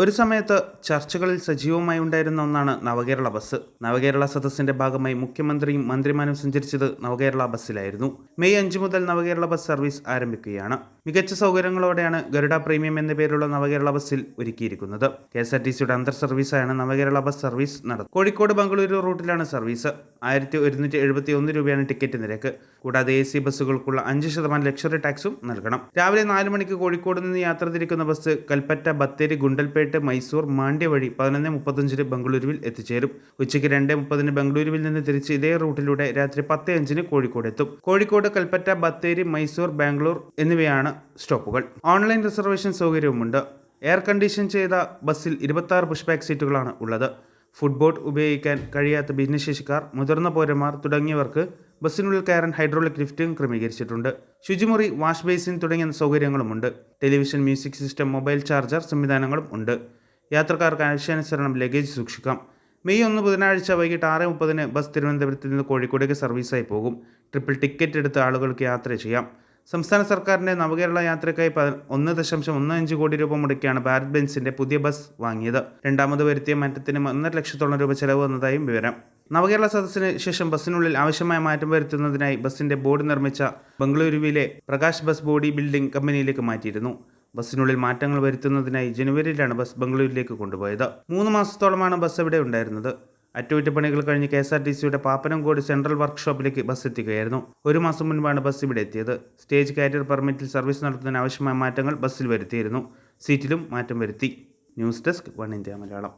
ഒരു സമയത്ത് ചർച്ചകളിൽ സജീവമായി ഉണ്ടായിരുന്ന ഒന്നാണ് നവകേരള ബസ്. നവകേരള സദസ്സിന്റെ ഭാഗമായി മുഖ്യമന്ത്രിയും മന്ത്രിമാരും സഞ്ചരിച്ചത് നവകേരള ബസ്സിലായിരുന്നു. മെയ് അഞ്ച് മുതൽ നവകേരള ബസ് സർവീസ് ആരംഭിക്കുകയാണ്. മികച്ച സൗകര്യങ്ങളോടെയാണ് ഗരുഡ പ്രീമിയം എന്ന പേരുള്ള നവകേരള ബസ്സിൽ ഒരുക്കിയിരിക്കുന്നത്. കെ എസ് ആർ ടി സിയുടെ അന്തർ സർവീസായാണ് നവകേരള ബസ് സർവീസ് നടത്തുന്നത് കോഴിക്കോട് ബംഗളൂരു റൂട്ടിലാണ് സർവീസ്. ആയിരത്തി ഒരുന്നൂറ്റി എഴുപത്തി ഒന്ന് രൂപയാണ് ടിക്കറ്റ് നിരക്ക്. കൂടാതെ എ സി ബസ്സുകൾക്കുള്ള അഞ്ച് ശതമാനം ലക്ഷറി ടാക്സും നൽകണം. രാവിലെ നാല് മണിക്ക് കോഴിക്കോട് നിന്ന് യാത്ര തിരിക്കുന്ന ബസ് കൽപ്പറ്റ ബത്തേരി ഗുണ്ടൽപേട്ട് മൈസൂർ മാണ്ഡ്യ വഴി പതിനൊന്ന് മുപ്പത്തഞ്ചിന് ബംഗളൂരുവിൽ എത്തിച്ചേരും. ഉച്ചയ്ക്ക് രണ്ട് മുപ്പതിന് ബംഗളൂരുവിൽ നിന്ന് തിരിച്ച് ഇതേ റൂട്ടിലൂടെ രാത്രി പത്ത് അഞ്ചിന് കോഴിക്കോട് എത്തും. കോഴിക്കോട് കൽപ്പറ്റ ബത്തേരി മൈസൂർ ബാംഗ്ലൂർ എന്നിവയാണ് സ്റ്റോപ്പുകൾ. ഓൺലൈൻ റിസർവേഷൻ സൗകര്യവുമുണ്ട്. എയർ കണ്ടീഷൻ ചെയ്ത ബസ്സിൽ ഇരുപത്തി ആറ് ബാക്ക് സീറ്റുകളാണ് ഉള്ളത്. ഫുട്ബോട്ട് ഉപയോഗിക്കാൻ കഴിയാത്ത ഭിന്നശേഷിക്കാർ മുതിർന്ന പൗരന്മാർ തുടങ്ങിയവർക്ക് ബസ്സിനുള്ളിൽ കയറാൻ ഹൈഡ്രോളിക് ലിഫ്റ്റും ക്രമീകരിച്ചിട്ടുണ്ട്. ശുചിമുറി വാഷ് ബേസിൻ തുടങ്ങിയ സൗകര്യങ്ങളുമുണ്ട്. Television music system mobile charger സംവിധാനങ്ങളും ഉണ്ട്. യാത്രക്കാർക്ക് ആവശ്യാനുസരണം ലഗേജ് സൂക്ഷിക്കാം. മെയ് ഒന്ന് ബുധനാഴ്ച വൈകിട്ട് ആറ് മുപ്പതിന് ബസ് തിരുവനന്തപുരത്ത് നിന്ന് കോഴിക്കോടേക്ക് സർവീസായി പോകും. ട്രിപ്പിൾ ടിക്കറ്റ് എടുത്ത ആളുകൾക്ക് യാത്ര ചെയ്യാം. സംസ്ഥാന സർക്കാരിന്റെ നവകേരള യാത്രയ്ക്കായി ഒന്ന് ദശാംശം ഒന്ന് അഞ്ച് കോടി രൂപ മുടക്കിയാണ് ഭാരത് ബെൻസിന്റെ പുതിയ ബസ് വാങ്ങിയത്. രണ്ടാമത് വരുത്തിയ മാറ്റത്തിന് ഒന്നര ലക്ഷത്തോളം രൂപ ചെലവ് വന്നതായും വിവരം. നവകേരള സദസ്സിന് ശേഷം ബസ്സിനുള്ളിൽ ആവശ്യമായ മാറ്റം വരുത്തുന്നതിനായി ബസ്സിന്റെ ബോർഡ് നിർമ്മിച്ച ബംഗളൂരുവിലെ പ്രകാശ് ബസ് ബോഡി ബിൽഡിംഗ് കമ്പനിയിലേക്ക് മാറ്റിയിരുന്നു. ബസ്സിനുള്ളിൽ മാറ്റങ്ങൾ വരുത്തുന്നതിനായി ജനുവരിയിലാണ് ബസ് ബംഗളൂരിലേക്ക് കൊണ്ടുപോയത്. മൂന്ന് മാസത്തോളമാണ് ബസ് അവിടെ ഉണ്ടായിരുന്നത്. അറ്റകുറ്റപ്പണികൾ കഴിഞ്ഞ് കെ എസ് ആർ ടി സിയുടെ പാപ്പനംകോട് സെൻട്രൽ വർക്ക്ഷോപ്പിലേക്ക് ബസ് എത്തുകയായിരുന്നു ഒരു മാസം മുൻപാണ് ബസ് ഇവിടെ എത്തിയത്. സ്റ്റേജ് കാരിയർ പെർമിറ്റിൽ സർവീസ് നടത്തുന്നതിന് ആവശ്യമായ മാറ്റങ്ങൾ ബസ്സിൽ വരുത്തിയിരുന്നു. സീറ്റിലും മാറ്റം വരുത്തി. News desk one India Malayalam.